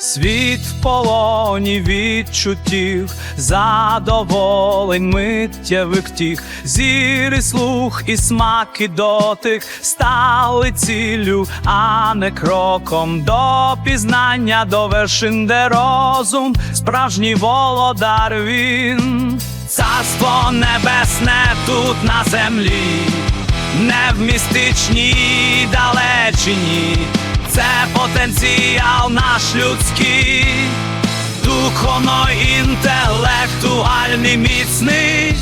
Світ в полоні відчуттів, задоволень миттєвих тіх, зір слух, і смак, і дотик стали ціллю, а не кроком. До пізнання, до вершин, де розум, справжній володар він, царство небесне тут на землі, не в містичній далечині. Потенціал наш людський, духовно інтелектуальний міцний.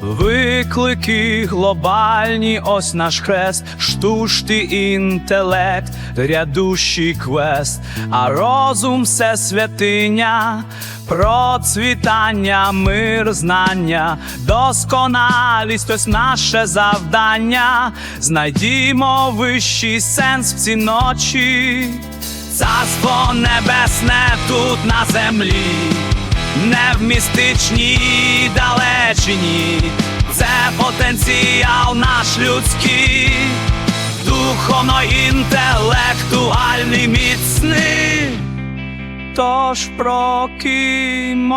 Виклики глобальні, ось наш хрест, штучний інтелект, рядущий квест, а розум все святиня, процвітання, мир, знання, досконалість, ось наше завдання. Знайдімо вищий сенс в ці ночі, царство небесне тут на землі. Не в містичній далечині, це потенціал наш людський, духовно інтелектуальний. Тож прокимось,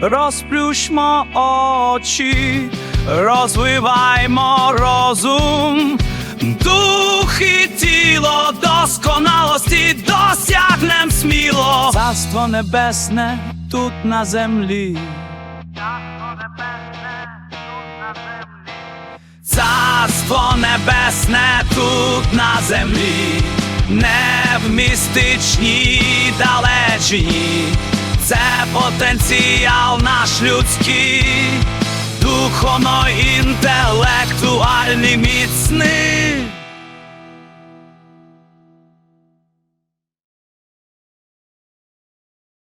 розплющмо очі, розвиваймо розум, дух і тіло досконалості досягнем сміло. Царство небесне тут на землі. Царство небесне тут на землі, не в містичній далечині, це потенціал наш людський, духовно інтелектуальний міцний.